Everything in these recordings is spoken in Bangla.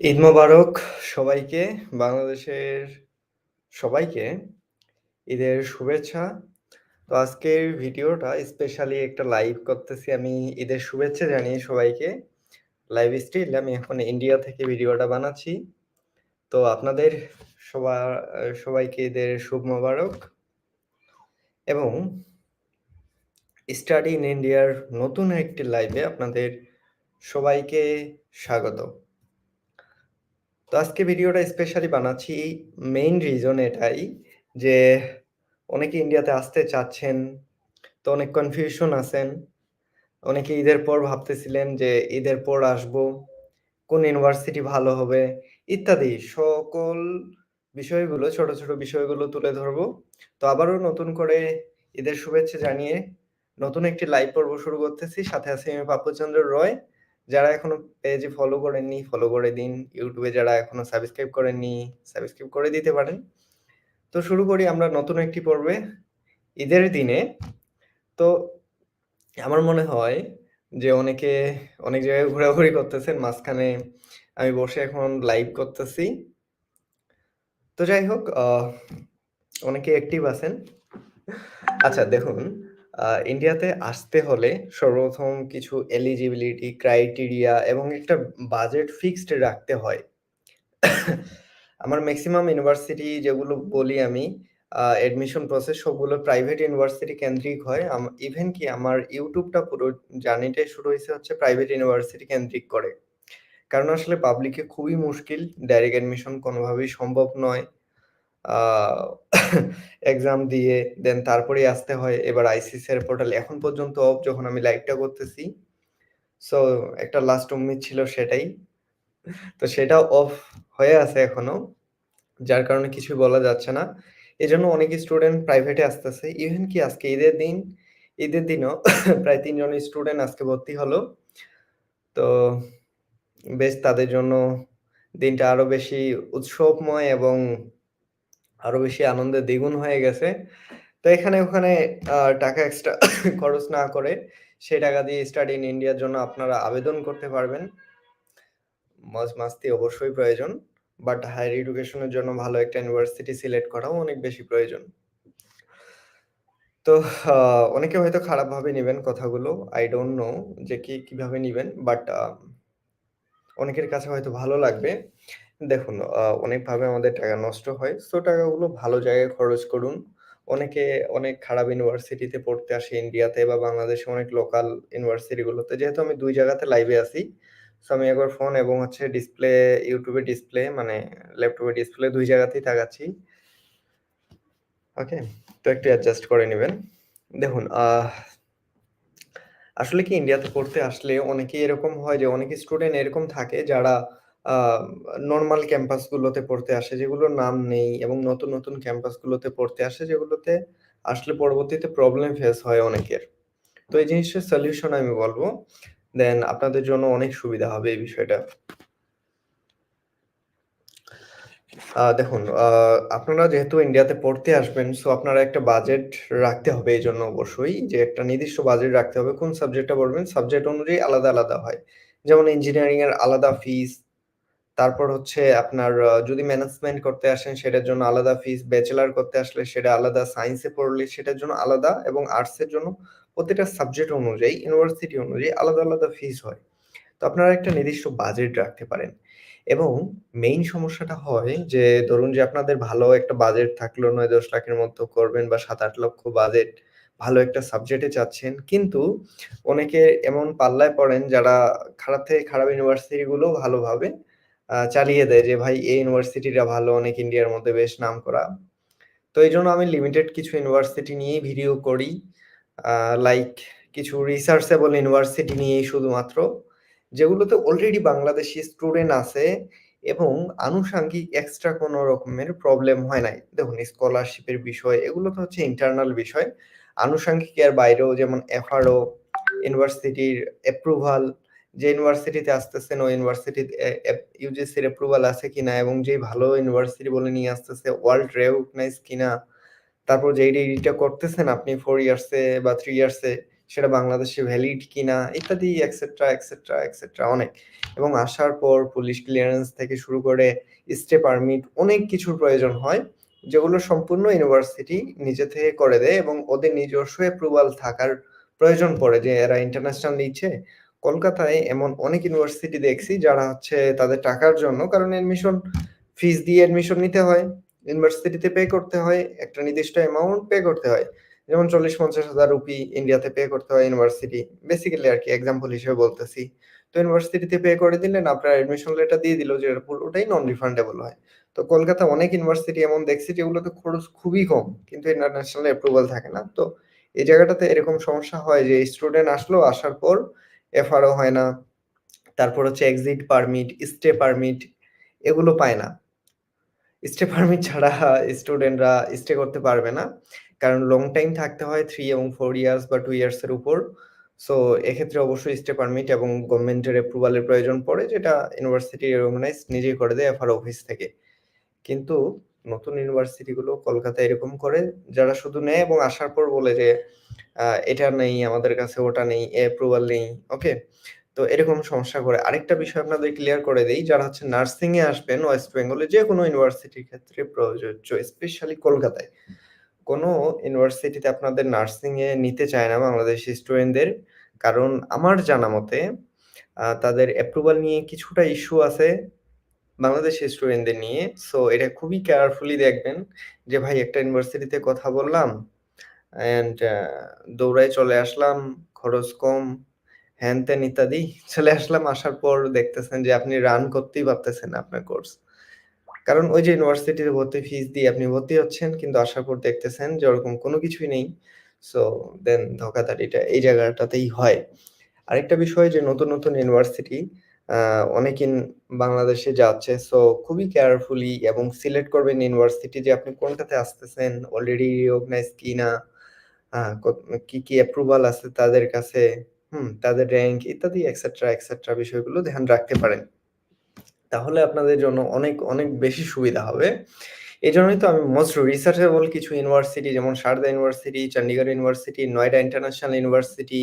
ঈদ মোবারক সবাইকে। বাংলাদেশের সবাইকে ঈদের শুভেচ্ছা। তো আজকের ভিডিওটা স্পেশালি একটা লাইভ করতেছি আমি ঈদের শুভেচ্ছা জানিয়ে সবাইকে। লাইভ স্টিল আমি এখন ইন্ডিয়া থেকে ভিডিওটা বানাচ্ছি। তো আপনাদের সবার সবাইকে ঈদের শুভ মোবারক। এবং স্টাডি ইন ইন্ডিয়ার নতুন একটি লাইভে আপনাদের সবাইকে স্বাগত। তো আজকে ভিডিওটা স্পেশালি বানাচ্ছি মেইন রিজন এটাই যে অনেকে ইন্ডিয়াতে আসতে চাচ্ছেন। তো অনেক কনফিউশন আছেন। অনেকে ঈদের পর ভাবতেছিলেন যে ঈদের পর আসব। কোন ইউনিভার্সিটি ভালো হবে ইত্যাদি সকল বিষয়গুলো ছোট, ছোট বিষয়গুলো তুলে ধরবো। তো আবারও নতুন করে ঈদের শুভেচ্ছা জানিয়ে নতুন একটি লাইভ পর্ব শুরু করতেছি। সাথে আছি আমি পাপ্পুচন্দ্র রয়। যারা এখনও পেজে ফলো করেননি ফলো করে দিন। ইউটিউবে যারা এখনও সাবস্ক্রাইব করেননি সাবস্ক্রাইব করে দিতে পারেন। তো শুরু করি আমরা নতুন একটি পর্বে, ঈদের দিনে। তো আমার মনে হয় যে অনেকে অনেক জায়গায় ঘোরাঘুরি করতেছেন। মাঝখানে আমি বসে এখন লাইভ করতেছি। তো যাই হোক অনেকে অ্যাক্টিভ আছেন। আচ্ছা দেখুন ইন্ডিয়াতে আসতে হলে সর্বপ্রথম কিছু এলিজিবিলিটি ক্রাইটেরিয়া এবং একটা বাজেট ফিক্সড রাখতে হয়। আমার ম্যাক্সিমাম ইউনিভার্সিটি যেগুলো বলি আমি অ্যাডমিশন প্রসেস সবগুলো প্রাইভেট ইউনিভার্সিটি কেন্দ্রিক হয়। ইভেন কি আমার ইউটিউবটা পুরো জার্নিটাই শুরু হয়েছে হচ্ছে প্রাইভেট ইউনিভার্সিটি কেন্দ্রিক করে। কারণ আসলে পাবলিকে খুবই মুশকিল। ডাইরেক্ট অ্যাডমিশন কোনোভাবেই সম্ভব নয়। এক্সাম দিয়ে দেন তারপরেই আসতে হয়। এবার আইসিসিআর পোর্টাল এখন পর্যন্ত অফ যখন আমি লাইভটা করতেছি। সো একটা লাস্ট উম্মিদ ছিল সেটাই। তো সেটাও অফ হয়ে আছে এখনও। যার কারণে কিছুই বলা যাচ্ছে না। এজন্য অনেক স্টুডেন্ট প্রাইভেটে আসতেছে। ইভেন কি আজকে ঈদের দিন, ঈদের দিনও প্রায় ৩ জন স্টুডেন্ট আজকে ভর্তি হলো। তো বেশ তাদের জন্য দিনটা আরও বেশি উৎসবময় এবং আরও বেশি আনন্দে দ্বিগুণ হয়ে গেছে। তো এখানে ওখানে টাকা এক্সট্রা খরচ না করে সেই টাকা দিয়ে স্টাডি ইন ইন্ডিয়ার জন্য আপনারা আবেদন করতে পারবেন। মজ-মাস্তি অবশ্যই প্রয়োজন। বাট হায়ার এডুকেশনের জন্য ভালো একটা ইউনিভার্সিটি সিলেক্ট করাও অনেক বেশি প্রয়োজন। তো অনেকে হয়তো খারাপভাবে নেবেন কথাগুলো। আই don't নো যে কি, কীভাবে নেবেন বাট অনেকের কাছে হয়তো ভালো লাগবে। দেখুন অনেকভাবে আমাদের টাকা নষ্ট হয়। সো, টাকাগুলো ভালো জায়গায় খরচ করুন। অনেকে অনেক খারাপ ইউনিভার্সিটিতে পড়তে আসে ইন্ডিয়াতে বা বাংলাদেশে অনেক লোকাল ইউনিভার্সিটি গুলোতে। যেহেতু আমি দুই জায়গাতে লাইভে আছি। সো আমি একবার ফোন এবং হচ্ছে ডিসপ্লে ইউটিউবে ডিসপ্লে মানে ল্যাপটপে ডিসপ্লে দুই জায়গাতেই তাকাচ্ছি। ওকে? তো একটু অ্যাডজাস্ট করে নেবেন দেখুন আসলে কি ইন্ডিয়াতে পড়তে আসলে অনেকেই এরকম হয় যে, অনেক স্টুডেন্ট এরকম থাকে যারা নরমাল ক্যাম্পাস গুলোতে পড়তে আসে যেগুলোর নাম নেই এবং নতুন, নতুন ক্যাম্পাসগুলোতে পড়তে আসে যেগুলোতে আসলে পরবর্তীতে প্রবলেম ফেস হয় অনেকের। তো এই জিনিসটার সলিউশন আমি বলব দেন আপনাদের জন্য অনেক সুবিধা হবে এই বিষয়টা। দেখুন আপনারা যেহেতু ইন্ডিয়াতে পড়তে আসবেন সো আপনারা একটা বাজেট রাখতে হবে এই জন্য অবশ্যই যে একটা নির্দিষ্ট বাজেট রাখতে হবে। কোন সাবজেক্টটা পড়বেন সাবজেক্ট অনুযায়ী আলাদা, আলাদা হয়। যেমন ইঞ্জিনিয়ারিং এর আলাদা ফিস। তারপর হচ্ছে আপনার যদি ম্যানেজমেন্ট করতে আসেন সেটার জন্য আলাদা ফিস, ব্যাচেলার করতে আসলে সেটা আলাদা, সায়েন্সে পড়লে সেটার জন্য আলাদা এবং আর্টস এর জন্য প্রতিটা সাবজেক্ট অনুযায়ী ইউনিভার্সিটি অনুযায়ী আলাদা, আলাদা ফিস হয়। তো আপনারা একটা নির্দিষ্ট বাজেট রাখতে পারেন। এবং মেইন সমস্যাটা হয় যে ধরুন যে আপনাদের ভালো একটা বাজেট থাকল নয় দশ লাখের মতো করবেন বা ৭-৮ লক্ষ বাজেট ভালো একটা সাবজেক্টে চাচ্ছেন। কিন্তু অনেকে এমন পাল্লায় পড়েন যারা খারাপ থেকে খারাপ ইউনিভার্সিটি গুলো ভালোভাবে চালিয়ে দেয় যে ভাই এই ইউনিভার্সিটিটা ভালো অনেক ইন্ডিয়ার মধ্যে বেশ নাম করা তো এই জন্য আমি লিমিটেড কিছু ইউনিভার্সিটি নিয়েই ভিডিও করি। লাইক কিছু রিসার্চেবল ইউনিভার্সিটি নিয়েই শুধুমাত্র। যেগুলোতে অলরেডি বাংলাদেশি স্টুডেন্ট আছে এবং আনুষাঙ্গিক এক্সট্রা কোনো রকমের প্রবলেম হয় নাই। দেখুন স্কলারশিপের বিষয় এগুলো তো হচ্ছে ইন্টারনাল বিষয়। আনুষাঙ্গিক এর বাইরেও যেমন এফআরও, ইউনিভার্সিটির অ্যাপ্রুভাল যে ইউনিভার্সিটিতে আসতেছেন, ওই এপ ইউজিসির অ্যাপ্রুভাল আছে কিনা এবং যেই ভালো ইউনিভার্সিটি বলে নিয়ে আসতেছে ওয়ার্ল্ড রিকগনাইজড কিনা। তারপর যেই ডিগ্রিটা করতেছেন আপনি 4 ইয়ার্স বা 3 ইয়ার্স সেটা বাংলাদেশে ভ্যালিড কিনা, ইত্যাদি এক্সেট্রা এক্সেট্রা এক্সেট্রা অনেক এবং আসার পর পুলিশ ক্লিয়ারেন্স থেকে শুরু করে স্টে পারমিট অনেক কিছুর প্রয়োজন হয়, যেগুলো সম্পূর্ণ ইউনিভার্সিটি নিজে থেকে করে দেয় এবং ওদের নিজস্ব অ্যাপ্রুভাল থাকার প্রয়োজন পড়ে যে এরা ইন্টারন্যাশনাল নিচ্ছে কলকাতায় এমন অনেক ইউনিভার্সিটি দেখছি যারা হচ্ছে তাদের টাকার জন্য, কারণ এডমিশন ফিস দিয়ে এডমিশন নিতে হয় ইউনিভার্সিটিতে পে করতে হয়, একটা নির্দিষ্ট অ্যামাউন্ট পে করতে হয়। যেমন চল্লিশ পঞ্চাশ হাজার রুপি ইন্ডিয়াতে পে করতে হয় ইউনিভার্সিটি বেসিক্যালি আর কি এক্সাম্পল হিসেবে বলতেছি। তো ইউনিভার্সিটিতে পে করে দিলেন, আপনার এডমিশন লেটার দিয়ে দিল যে পুরোটাই নন রিফান্ডেবল হয়। তো কলকাতা অনেক ইউনিভার্সিটি এমন দেখছি যেগুলোতে খরচ খুবই কম, কিন্তু ইন্টারন্যাশনাল অ্যাপ্রুভাল থাকে না। তো এই জায়গাটাতে এরকম সমস্যা হয় যে স্টুডেন্ট আসলো, আসার পর এফআরও হয় না। তারপর হচ্ছে এক্সিট পারমিট স্টে পারমিট এগুলো পায় না। স্টে পারমিট ছাড়া স্টুডেন্টরা স্টে করতে পারবে না। কারণ লং টাইম থাকতে হয় থ্রি এবং ফোর ইয়ার্স বা টু ইয়ার্সের উপর। সো এক্ষেত্রে অবশ্যই স্টে পারমিট এবং গভর্নমেন্টের অ্যাপ্রুভালের প্রয়োজন পড়ে, যেটা ইউনিভার্সিটি রেকগনাইজ নিজেই করে দেয় এফআর অফিস থেকে। কিন্তু নতুন ইউনিভার্সিটিগুলো কলকাতায় এরকম করে, যারা শুধু নেয় এবং আসার পর বলে যে এটা নেই, আমাদের কাছে ওটা নেই অ্যাপ্রুভাল নেই ওকে তো এরকম সমস্যা করে। আরেকটা বিষয় আপনাদের ক্লিয়ার করে দেই, যারা হচ্ছে নার্সিং এ আসবেন ওয়েস্ট বেঙ্গলে যে কোনো ইউনিভার্সিটির ক্ষেত্রে প্রযোজ্য স্পেশালি কলকাতায়। কোনো ইউনিভার্সিটিতে আপনাদের নার্সিং এ নিতে চায় না বাংলাদেশি স্টুডেন্টদের কারণ আমার জানা মতে তাদের অ্যাপ্রুভাল নিয়ে কিছুটা ইস্যু আছে। বাংলাদেশি স্টুডেন্টদের নিয়ে। সো এটা খুবই কেয়ারফুলি দেখবেন যে, ভাই, একটা ইউনিভার্সিটিতে কথা বললাম অ্যান্ড দৌড়ায় চলে আসলাম, খরচ কম, হ্যান ত্যান ইত্যাদি। চলে আসলাম, আসার পর দেখতেছেন যে, আপনি রান করতেই পারতেছেন আপনার কোর্স কারণ ওই যে ইউনিভার্সিটির ভর্তি ফিস দিয়ে আপনি ভর্তি হচ্ছেন, কিন্তু আসার পর দেখতেছেন যে, ওরকম কোনো কিছুই নেই। সো দেন ধোকাধারিটা এই জায়গাটাতেই হয়। আরেকটা বিষয় যে, নতুন নতুন ইউনিভার্সিটি অনেক বাংলাদেশে যাচ্ছে। সো, খুবই কেয়ারফুলি এবং সিলেক্ট করবেন ইউনিভার্সিটি যে আপনি কোনটাতে আসতেছেন অলরেডি রিকগনাইজ কি না কি কি অ্যাপ্রুভাল আছে তাদের কাছে, হুম, তাদের র্যাঙ্ক ইত্যাদি এক্সেট্রা এক্সেট্রা বিষয়গুলো ধ্যান রাখতে পারেন। তাহলে আপনাদের জন্য অনেক অনেক বেশি সুবিধা হবে। এই জন্যই তো আমি মোস্ট রিসার্চেবল কিছু ইউনিভার্সিটি যেমন Sharda university Chandigarh university Noida international university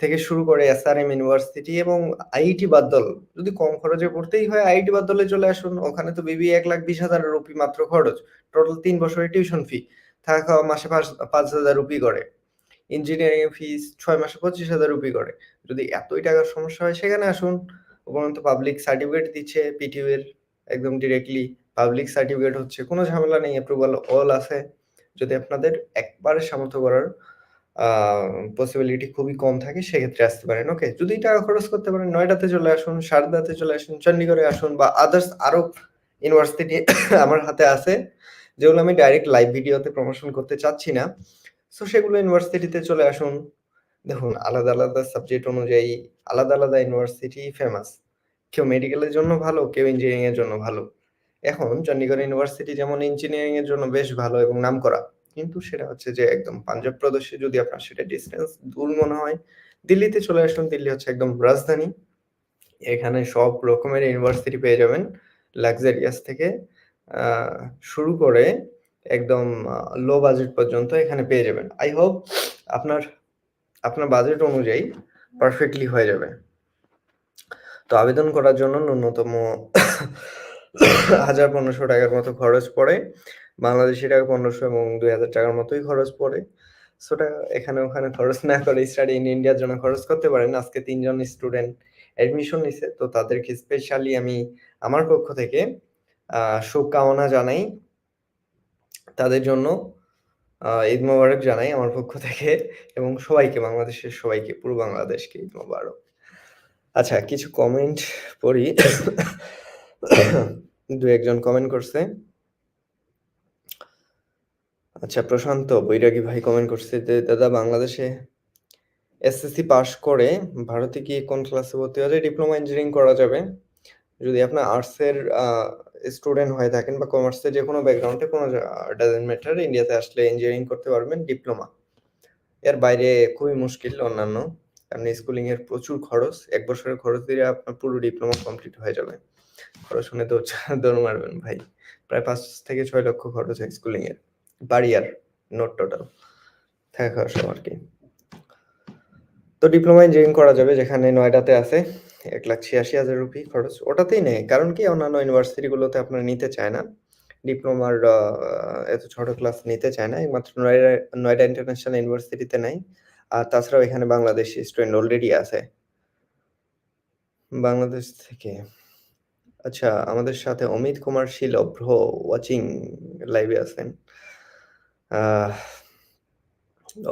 থেকে শুরু করে এসআরএম ইউনিভার্সিটি এবং আইআইটি বাদল, যদি কম খরচে পড়তেই হয় আইআইটি বাদলে চলে আসুন। ওখানে তো বিবি এক লাখ বিশ হাজার রুপি মাত্র খরচ। টোটাল তিন বছরের টিউশন ফি থাকা খাওয়া মাসে পাঁচ হাজার রুপি করে। ইঞ্জিনিয়ারিং ফিস ছয় মাসে পঁচিশ হাজার রুপি করে। যদি এতই টাকার সমস্যা হয়, সেখানে আসুন। উপরন্ত পাবলিক সার্টিফিকেট দিচ্ছে পিটিউ এর একদম ডিরেক্টলি পাবলিক সার্টিফিকেট হচ্ছে, কোনো ঝামেলা নেই। অ্যাপ্রুভাল অল আছে। যদি আপনাদের একবারে সামর্থ্য করার পসিবিলিটি খুবই কম থাকে, সেক্ষেত্রে আসতে পারেন। ওকে যদি টাকা খরচ করতে পারেন নয়ডাতে চলে আসুন সারদাতে চলে আসুন চণ্ডীগড়ে আসুন বা আদার্স আরও ইউনিভার্সিটি আমার হাতে আছে, যেগুলো আমি ডাইরেক্ট লাইভ ভিডিওতে প্রমোশন করতে চাচ্ছি না। সো সেগুলো ইউনিভার্সিটিতে চলে আসুন। দেখুন, আলাদা আলাদা সাবজেক্ট অনুযায়ী আলাদা আলাদা ইউনিভার্সিটি ফেমাস কেউ মেডিকেলের জন্য ভালো, কেউ ইঞ্জিনিয়ারিং এর জন্য ভালো। এখন চণ্ডীগড় ইউনিভার্সিটি যেমন ইঞ্জিনিয়ারিং এর জন্য বেশ ভালো এবং নাম করা কিন্তু সেটা হচ্ছে যে একদম পাঞ্জাব প্রদেশে যদি আপনার সেটা ডিস্টেন্স দূর মনে হয়, দিল্লিতে চলে আসুন, দিল্লি হচ্ছে একদম রাজধানী। এখানে সব রকমের ইউনিভার্সিটি পেয়ে যাবেন লাক্সারিয়াস থেকে শুরু করে একদম লো বাজেট পর্যন্ত এখানে পেয়ে যাবেন। আই হোপ আপনার আপনার বাজেট অনুযায়ী পারফেক্টলি হয়ে যাবে। তো আবেদন করার জন্য ন্যূনতম হাজার পনেরোশো টাকার মতো খরচ পড়ে। বাংলাদেশি টাকা পনেরোশো এবং দুই হাজার টাকার মতোই খরচ পড়ে। সোটা এখানে ওখানে খরচ না করে স্টাডি ইন ইন্ডিয়ার জন্য খরচ করতে পারেন। আজকে তিনজন স্টুডেন্ট অ্যাডমিশন নিছে, তো তাদেরকে স্পেশালি আমি আমার পক্ষ থেকে শুভকামনা জানাই। তাদের জন্য ঈদ মোবারক জানাই আমার পক্ষ থেকে এবং সবাইকে, বাংলাদেশের সবাইকে, পুরো বাংলাদেশকে ঈদ মোবারক। আচ্ছা কিছু কমেন্ট পড়ি। দু একজন কমেন্ট করছে। আচ্ছা প্রশান্ত, বৈরাগী ভাই কমেন্ট করছে যে, দাদা, বাংলাদেশে এসএসসি পাস করে ভারতে কি কোন ক্লাসে ভর্তি হওয়া যায়? ডিপ্লোমা ইঞ্জিনিয়ারিং করা যাবে। যদি আপনার আর্টসের স্টুডেন্ট হয়ে থাকেন বা কমার্সের যে কোনো ব্যাকগ্রাউন্ডে কোনো ডাজেন্ট ম্যাটার ইন্ডিয়াতে আসলে ইঞ্জিনিয়ারিং করতে পারবেন ডিপ্লোমা এর বাইরে খুবই মুশকিল অন্যান্য। কারণ স্কুলিং এর প্রচুর খরচ, এক বছরের খরচ দিয়ে আপনার পুরো ডিপ্লোমা কমপ্লিট হয়ে যাবে। খরচ শুনে তো দৌড় মারবেন ভাই। প্রায় পাঁচ থেকে ছয় লক্ষ খরচ হয় স্কুলিং বাড়ি নোট টোটাল থাকা খাওয়া সব আর কি তো ডিপ্লোমা ইঞ্জিনিয়ারিং করা যাবে যেখানে নয়ডাতে আছে। ৳১,৮৬,০০০ খরচ। ওটাতেই নেই কারণ কি অন্যান্য ইউনিভার্সিটিগুলোতে আপনার নিতে চায় না। ডিপ্লোমার এত ছোট ক্লাস নিতে চায় না। একমাত্র নয়ডা নয়ডা ইন্টারন্যাশনাল ইউনিভার্সিটিতে নেয়। আর তাছাড়াও এখানে বাংলাদেশি স্টুডেন্ট অলরেডি আছে। বাংলাদেশ থেকে। আচ্ছা আমাদের সাথে অমিত কুমার শীল ব্রো ওয়াচিং লাইভে আছেন।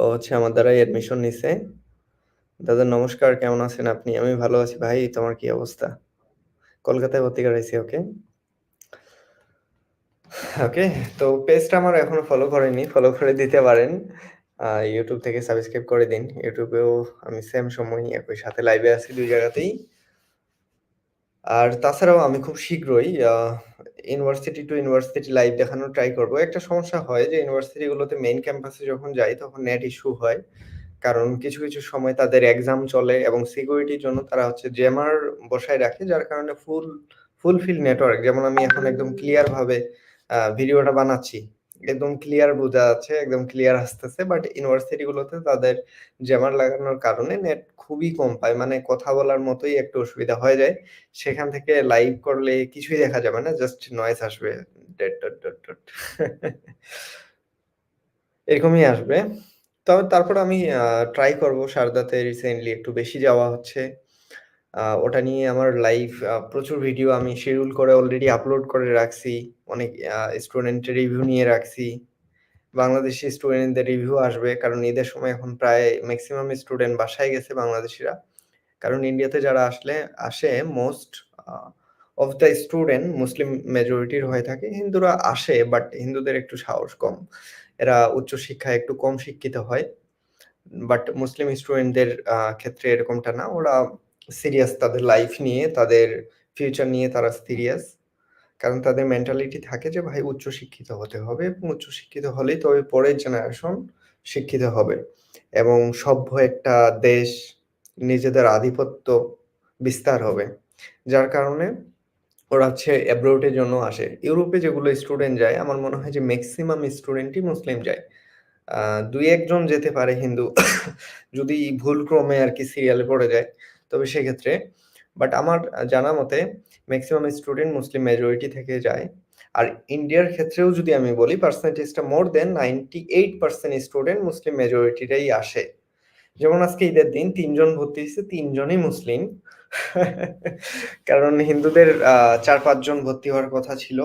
ও হচ্ছে আমার দ্বারাই অ্যাডমিশন নিছে। দাদা নমস্কার, কেমন আছেন আপনি? আমি ভালো আছি ভাই, তোমার কি অবস্থা? কলকাতায় ভর্তি করাইছি ওকে। ওকে, তো পেজটা আমার এখনও ফলো করেনি। ফলো করে দিতে পারেন। ইউটিউব থেকে সাবস্ক্রাইব করে দিন। ইউটিউবেও আমি সেম সময় একই সাথে লাইভে আছি দুই জায়গাতেই। আর তাছাড়াও আমি খুব শীঘ্রই ইউনিভার্সিটি টু ইউনিভার্সিটি লাইভ দেখানোর ট্রাই করব। একটা সমস্যা হয় যে ইউনিভার্সিটি গুলোতে মেইন ক্যাম্পাসে যখন যাই তখন নেট ইস্যু হয়। কারণ কিছু, কিছু সময় তাদের এক্সাম চলে এবং সিকিউরিটির জন্য তারা হচ্ছে জেমার বসায় রাখে যার কারণে ফুল ফুলফিল নেটওয়ার্ক যেমন আমি এখন একদম ক্লিয়ার ভাবে ভিডিওটা বানাচ্ছি। একদম ক্লিয়ার বোঝা যাচ্ছে, একদম ক্লিয়ার আসতেছে। বাট ইউনিভার্সিটি গুলোতে তাদের জ্যামার লাগানোর কারণে নেট খুবই কম পায়। মানে কথা বলার মতোই একটু অসুবিধা হয়ে যায়। সেখান থেকে লাইভ করলে কিছুই দেখা যাবে না। জাস্ট নয়েজ আসবে। এরকমই আসবে। তবে তারপর আমি ট্রাই করব সারদাতে রিসেন্টলি একটু বেশি যাওয়া হচ্ছে। ওটা নিয়ে আমার লাইভ প্রচুর ভিডিও আমি শিডিউল করে অলরেডি আপলোড করে রাখছি। অনেক স্টুডেন্টের রিভিউ নিয়ে রাখছি। বাংলাদেশি স্টুডেন্টদের রিভিউ আসবে। কারণ ঈদের সময় এখন প্রায় ম্যাক্সিমাম স্টুডেন্ট বাসায় গেছে বাংলাদেশিরা। কারণ ইন্ডিয়াতে যারা আসলে, আসে মোস্ট অফ দ্য স্টুডেন্ট মুসলিম মেজরিটির হয়ে থাকে। হিন্দুরা আসে বাট হিন্দুদের একটু সাহস কম। এরা উচ্চশিক্ষায় একটু কম শিক্ষিত হয়। বাট মুসলিম স্টুডেন্টদের ক্ষেত্রে এরকমটা না। ওরা সিরিয়াস তাদের লাইফ নিয়ে, তাদের ফিউচার নিয়ে তারা সিরিয়াস। কারণ তাদের মেন্টালিটি থাকে যে ভাই উচ্চশিক্ষিত হতে হবে এবং উচ্চশিক্ষিত হলেই তবে পরের জেনারেশন শিক্ষিত হবে। এবং সভ্য একটা দেশ নিজেদের আধিপত্য বিস্তার হবে। যার কারণে ওরা হচ্ছে অ্যাব্রোড এর জন্য আসে। ইউরোপে যেগুলো স্টুডেন্ট যায় আমার মনে হয় যে ম্যাক্সিমাম স্টুডেন্টই মুসলিম যায়। দুই ২-১ যেতে পারে হিন্দু যদি ভুলক্রমে আর কি সিরিয়ালে পড়ে যায়। তবে সেক্ষেত্রে বাট আমার জানা মতে ম্যাক্সিমাম স্টুডেন্ট মুসলিম মেজরিটি থেকে যায়। আর ইন্ডিয়ার ক্ষেত্রেও যদি আমি বলি পার্সেন্টেজটা মোর দ্যান 98% স্টুডেন্ট মুসলিম মেজরিটিরাই আসে। যেমন আজকে ঈদের দিন তিনজন ভর্তি হইছে, তিনজনই মুসলিম। কারণ হিন্দুদের চার ৪-৫ ভর্তি হওয়ার কথা ছিল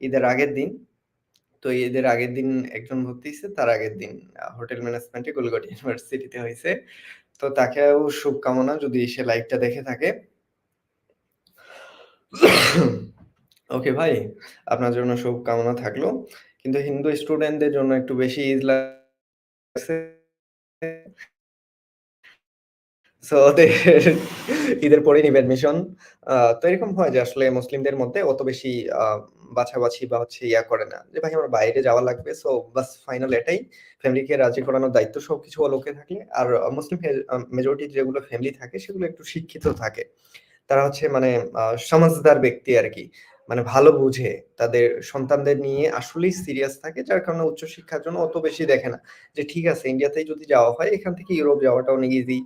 ঈদের আগের দিন। তো ঈদের আগের দিন একজন ভর্তি হইছে, তার আগের দিন হোটেল ম্যানেজমেন্টে কলিকাতা ইউনিভার্সিটিতে হইছে। তো তাকেও শুভকামনা যদি সে লাইভটা দেখে থাকে। ওকে ভাই, আপনার জন্য শুভকামনা থাকল। কিন্তু হিন্দু স্টুডেন্টদের জন্য একটু বেশি ঈদ লাগছে। সো ওদের ঈদের পরেই নিবে অ্যাডমিশন। তো এরকম হয় যে আসলে মুসলিমদের মধ্যে অত বেশি বাছাবাছি বা হচ্ছে ইয়া করে না। যে ভাই, আমার বাইরে যাওয়া লাগবে। সো বাস ফাইনাল এটাই। ফ্যামিলিকে রাজি করানোর দায়িত্ব সবকিছু লোকে থাকে। আর মুসলিম মেজরিটি যেগুলো ফ্যামিলি থাকে, সেগুলো একটু শিক্ষিত থাকে। তারা হচ্ছে মানে সমাজদার ব্যক্তি আর কি মানে ভালো বুঝে। তাদের সন্তানদের নিয়ে আসলেই সিরিয়াস থাকে। যার কারণে উচ্চশিক্ষার জন্য অত বেশি দেখে না। যে ঠিক আছে ইন্ডিয়াতেই যদি যাওয়া হয়, এখান থেকে ইউরোপ যাওয়াটা অনেক ইজি।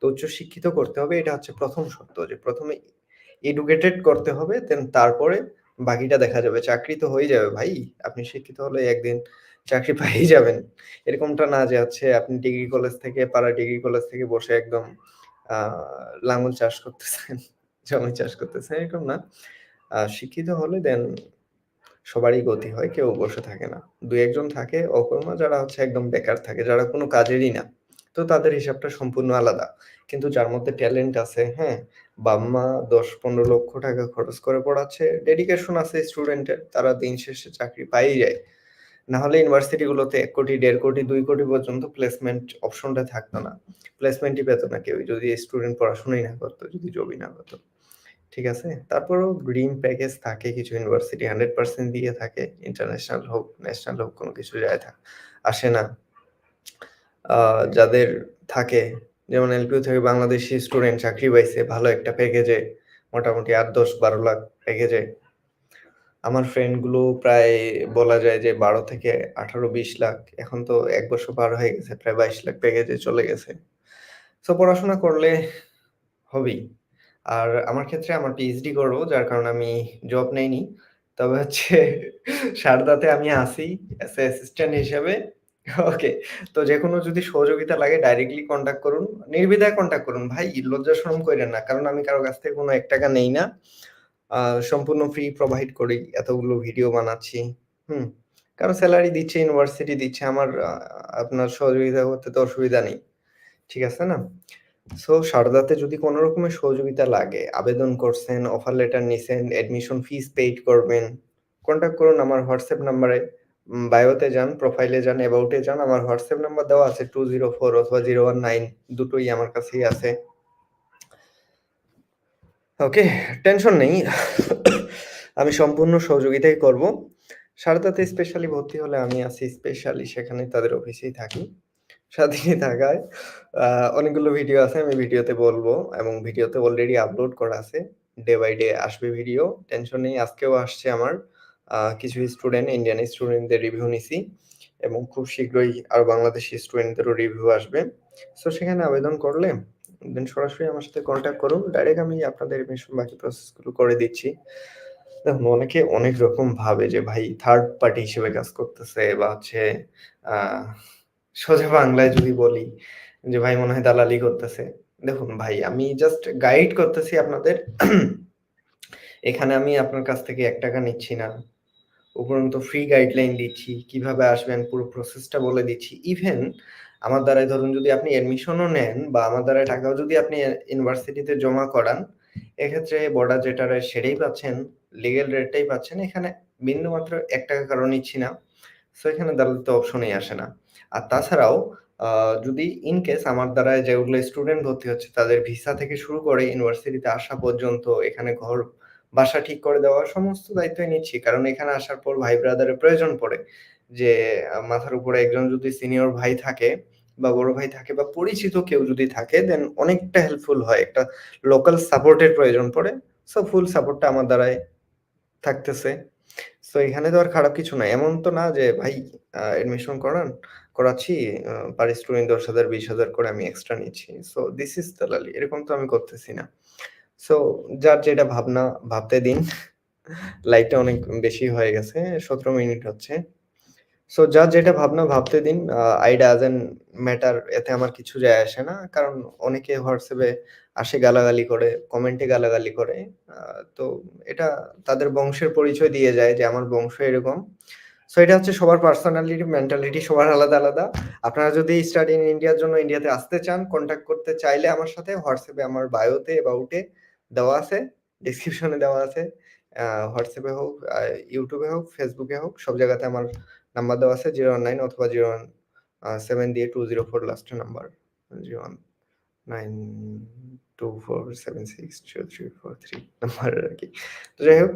তো উচ্চশিক্ষিত করতে হবে, এটা হচ্ছে প্রথম শর্ত যে প্রথমে এডুকেটেড করতে হবে দেন তারপরে বাকিটা দেখা যাবে। চাকরি তো হয়ে যাবে ভাই। আপনি শিক্ষিত হলে একদিন চাকরি পেয়েই যাবেন। এরকমটা না যে হচ্ছে আপনি ডিগ্রি কলেজ থেকে পাড়া ডিগ্রি কলেজ থেকে বসে একদম আ লাঙ্গল চাষ করতেছেন, জমি চাষ করতেছেন এরকম না। শিক্ষিত হলে দেন সবারই গতি হয়। কেউ বসে থাকে না। ২-১ থাকে অকর্মা যারা হচ্ছে একদম বেকার থাকে, যারা কোনো কাজেরই না। তো তাদের হিসাবটা সম্পূর্ণ আলাদা। কিন্তু যার মধ্যে ট্যালেন্ট আছে, হ্যাঁ? বাবা-মা ১০-১৫ লক্ষ টাকা খরচ করে পড়াচ্ছে, ডেডিকেশন আছে স্টুডেন্টের, তারা দিন শেষে চাকরি পায়েই যায়। না হলে ইউনিভার্সিটি গুলোতে ১ কোটি, দেড় কোটি, দুই কোটি পর্যন্ত প্লেসমেন্ট অপশনটা থাকতো না। প্লেসমেন্টই পেত না কেউ যদি স্টুডেন্ট পড়াশোনাই না করতো যদি জবই না করতো ঠিক আছে? তারপরেও ড্রিম প্যাকেজ থাকে কিছু ইউনিভার্সিটি 100% দিয়ে থাকে। ইন্টারন্যাশনাল হোক, ন্যাশনাল হোক কোনো কিছু যায় থা আসে না। যাদের থাকে যেমন এলপিইউ থেকে বাংলাদেশি স্টুডেন্ট চাকরি পাইছে ভালো একটা প্যাকেজে মোটামুটি আট দশ বারো লাখ প্যাকেজে। আমার ফ্রেন্ডগুলো প্রায় বলা যায় যে ১২ থেকে ১৮, ২০ লাখ। এখন তো এক বছর পার হয়ে গেছে। প্রায় ২২ লাখ প্যাকেজে চলে গেছে। সো পড়াশোনা করলে হবেই। আর আমার ক্ষেত্রে আমার পিএইচডি করব যার কারণে আমি জব নেইনি। তবে হচ্ছে সারদাতে আমি এ অ্যাসিস্ট্যান্ট হিসেবে। ওকে। তো যেকোনো যদি সহযোগিতা লাগে ডাইরেক্টলি কনট্যাক্ট করুন। নির্দ্বিধায় কন্ট্যাক্ট করুন ভাই লজ্জা শরম কইরেন না। কারণ আমি কারও কাছ থেকে কোনো ৳১ নেই না। সম্পূর্ণ ফ্রি প্রোভাইড করি। এতগুলো ভিডিও বানাচ্ছি। হুম? কারও স্যালারি দিচ্ছে, ইউনিভার্সিটি দিচ্ছে। আমার আপনার সহযোগিতা করতে তো অসুবিধা নেই। ঠিক আছে না? সো সারদাতে যদি কোন রকমের সহযোগিতা লাগে, আবেদন করছেন, অফার লেটার নিছেন, অ্যাডমিশন ফিস পেইড করবেন, কন্ট্যাক্ট করুন আমার হোয়াটসঅ্যাপ নাম্বারে। বায়োতে যান, প্রোফাইলে যান, অ্যাবাউট যান। আমার হোয়াটসঅ্যাপ নাম্বার দেওয়া আছে 204 অথবা 019 দুটোই আমার কাছেই আছে। ওকে, টেনশন নেই। আমি সম্পূর্ণ সহযোগিতাই করব। সারদাতে স্পেশালি ভর্তি হলে আমি আছি স্পেশালি সেখানে তাদের অফিসেই থাকি। সারাদিনই থাকায় অনেকগুলো ভিডিও আছে আমি ভিডিওতে বলব এবং ভিডিওতে অলরেডি আপলোড করা আছে। ডে বাই ডে আসবে ভিডিও। টেনশন নেই আজকেও আসছে আমার কিছু স্টুডেন্ট ইন্ডিয়ান স্টুডেন্টদের রিভিউ নিছি এবং খুব শীঘ্রই আরও বাংলাদেশি স্টুডেন্টদেরও রিভিউ আসবে। সো সেখানে আবেদন করলে দেন সরাসরি আমার সাথে কন্ট্যাক্ট করুন। ডাইরেক্ট আমি আপনাদের এডমিশন বাকি প্রসেসগুলো করে দিচ্ছি। দেখুন, অনেকে অনেক রকম ভাবে যে, ভাই থার্ড পার্টি হিসেবে কাজ করতেছে বা হচ্ছে সোজা বাংলায় যদি বলি যে, ভাই, মনে হয় দালালি করতেছে। দেখুন, ভাই, আমি জাস্ট গাইড করতেছি আপনাদের। এখানে আমি আপনার কাছ থেকে এক টাকা নিচ্ছি না। উপরন্তু ফ্রি গাইডলাইন দিচ্ছি। কীভাবে আসবেন পুরো প্রসেসটা বলে দিচ্ছি। ইভেন আমার দ্বারাই ধরুন যদি আপনি অ্যাডমিশনও নেন বা আমার দ্বারাই টাকাও যদি আপনি ইউনিভার্সিটিতে জমা করান, এক্ষেত্রে বর্ডার যেটা সেটাই পাচ্ছেন, লিগেল রেটটাই পাচ্ছেন। এখানে বিন্দু মাত্র এক টাকা কারও নিচ্ছি না। সো এখানে দালালির তো অপশনই আসে না। আর তাছাড়াও যদি ইন কেস আমার দ্বারা যেগুলো স্টুডেন্ট ভর্তি হচ্ছে তাদের ভিসা থেকে শুরু করে ইউনিভার্সিটিতে আসা পর্যন্ত এখানে ঘর বাসা ঠিক করে দেওয়া, সমস্ত দায়িত্বই নিচ্ছি। কারণ এখানে আসার পর ভাই ব্রাদারের প্রয়োজন পড়ে। যে, মাথার উপরে একজন যদি সিনিয়র ভাই থাকে বা বড় ভাই থাকে বা পরিচিত কেউ যদি থাকে দেন অনেকটা হেল্পফুল হয়। একটা লোকাল সাপোর্টের প্রয়োজন পড়ে। সো ফুল সাপোর্টটা আমার দ্বারাই থাকতেছে। সো এখানে তো আর খারাপ কিছু নাই। এমন তো না যে, ভাই এডমিশন করান, করাচ্ছি পার স্টুডেন্ট দশ হাজার, বিশ হাজার করে আমি এক্সট্রা নিচ্ছি। সো দিস ইজ দালালি। এরকম তো আমি করতেছি না। সো যার যেটা ভাবনা ভাবতে দিন। লাইটটা অনেক বেশি হয়ে গেছে। ১৭ মিনিট হচ্ছে। সো যার যেটা ভাবনা ভাবতে দিন। আই ডাজন্ট ম্যাটার এতে আমার কিছু যায় আসে না। কারণ অনেকে হোয়াটসঅ্যাপে আসে গালাগালি করে, কমেন্টে গালাগালি করে। তো এটা তাদের বংশের পরিচয় দিয়ে যায় যে আমার বংশ এরকম। সো এটা হচ্ছে সবার পার্সোনালিটি, মেন্টালিটি সবার আলাদা, আলাদা। আপনারা যদি স্টাডি ইন ইন্ডিয়ার জন্য ইন্ডিয়াতে আসতে চান, কনট্যাক্ট করতে চাইলে আমার সাথে হোয়াটসঅ্যাপে আমার বায়োতে, অ্যাবাউট এ দেওয়া আছে। ডেসক্রিপশনে দেওয়া আছে। হোয়াটসঅ্যাপে হোক, ইউটিউবে হোক, ফেসবুকে হোক সব জায়গাতে আমার নাম্বার দেওয়া আছে 019 অথবা 01 আ 7 দিয়ে 204 লাস্টের নাম্বার। 01924760343 নাম্বার আর কি তো যাই হোক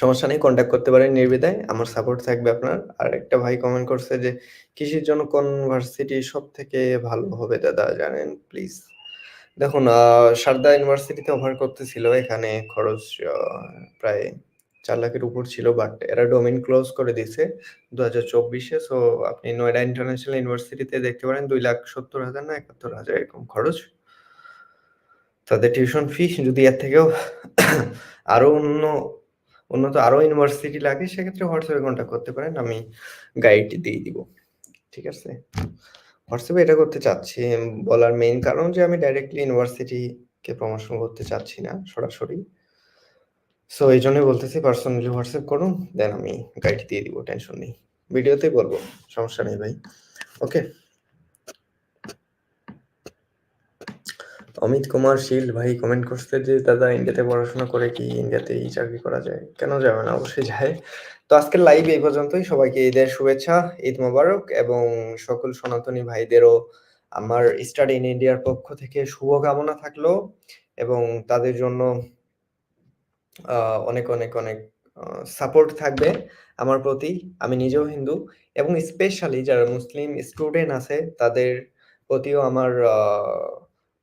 সমস্যা নেই কনট্যাক্ট করতে পারেন নির্দ্বিধায়। আমার সাপোর্ট থাকবে আপনার। আর একটা ভাই কমেন্ট করছে যে কৃষির জন্য কোন ভার্সিটি সবথেকে ভালো হবে দাদা জানেন প্লিজ? দেখুন সারদা ইউনিভার্সিটিতে অফার করতেছিল এখানে খরচ প্রায় চার লাখের উপর ছিল বাট এরা ডোমেইন ক্লোজ করে দিছে দু হাজার চব্বিশে সো আপনি নয়ডা ইন্টারন্যাশনাল ইউনিভার্সিটিতে দেখতে পারেন ২,৭০,০০০ না ৭১,০০০ এরকম খরচ। তাদের টিউশন ফি যদি এর থেকেও আরও অন্য উন্নত আরও ইউনিভার্সিটি লাগে সেক্ষেত্রে হোয়াটসঅ্যাপে কনট্যাক্ট করতে পারেন। আমি গাইড দিয়ে দিব। ঠিক আছে? হোয়াটসঅ্যাপে এটা করতে চাচ্ছি বলার মেইন কারণ যে আমি ডাইরেক্টলি ইউনিভার্সিটিকে প্রমোশন করতে চাচ্ছি না, সরাসরি। সো এই জন্যই বলতেছি পার্সোনালি হোয়াটসঅ্যাপ করুন। দেন আমি গাইড দিয়ে দিব। টেনশন নেই। ভিডিওতেই বলব, সমস্যা নেই ভাই। ওকে? অমিত কুমার শীল, ভাই কমেন্ট করছে যে, দাদা ইন্ডিয়াতে পড়াশোনা করে কি ইন্ডিয়াতেই চাকরি করা যায়? কেন যাবে না? অবশ্যই যায়। তো আজকের লাইভ এই পর্যন্তই। সবাইকে ঈদের শুভেচ্ছা, ঈদ মোবারক এবং সকল সনাতনী ভাইদেরও আমার স্টাডি ইন ইন্ডিয়ার পক্ষ থেকে শুভকামনা থাকল এবং তাদের জন্য অনেক, অনেক, অনেক সাপোর্ট থাকবে আমার প্রতি। আমি নিজেও হিন্দু এবং স্পেশালি যারা মুসলিম স্টুডেন্ট আছে তাদের প্রতিও আমার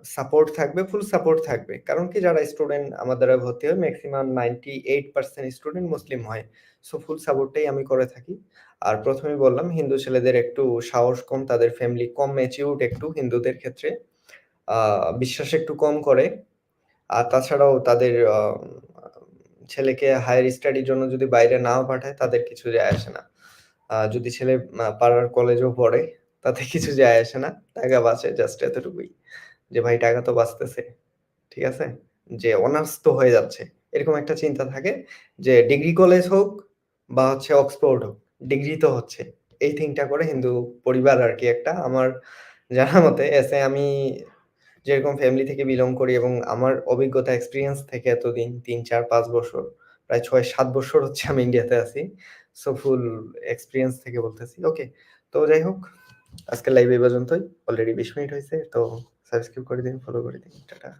সাপোর্ট থাকবে, ফুল সাপোর্ট থাকবে। কারণ কি যারা স্টুডেন্ট আমার দ্বারা ভর্তি হয় মেক্সিমাম 98% স্টুডেন্ট মুসলিম হয়। সো ফুল সাপোর্টটাই আমি করে থাকি। আর ১ম এই বললাম হিন্দু ছেলেদের একটু সাহস কম, তাদের ফ্যামিলি কম ম্যাচিউরড একটু হিন্দুদের ক্ষেত্রে। বিশ্বাস একটু কম করে। আর তাছাড়াও তাদের ছেলেকে হায়ার স্টাডির জন্য যদি বাইরে নাও পাঠায় তাদের কিছু যায় আসে না। যদি ছেলে পাড়ার কলেজেও পড়ে তাতে কিছু যায় আসে না। টাকা বাঁচে জাস্ট এতটুকুই। যে ভাই টাকা তো বাঁচতেছে। ঠিক আছে? যে অনার্স তো হয়ে যাচ্ছে। এরকম একটা চিন্তা থাকে যে ডিগ্রি কলেজ হোক বা হচ্ছে অক্সফোর্ড হোক, ডিগ্রি তো হচ্ছে। এই থিংকটা করে হিন্দু পরিবার আর কি একটা। আমার জানা মতে এসে আমি যেরকম ফ্যামিলি থেকে বিলং করি এবং আমার অভিজ্ঞতা এক্সপিরিয়েন্স থেকে এতদিন ৩, ৪, ৫ বছর প্রায় ৬, ৭ বছর হচ্ছে আমি ইন্ডিয়াতে আছি। সো ফুল এক্সপিরিয়েন্স থেকে বলতেছি। ওকে। তো যাই হোক আজকে লাইভ এই পর্যন্তই। অলরেডি ২০ মিনিট হয়েছে তো সাবস্ক্রাইব করে দিন, ফলো করে দিন। টাটা।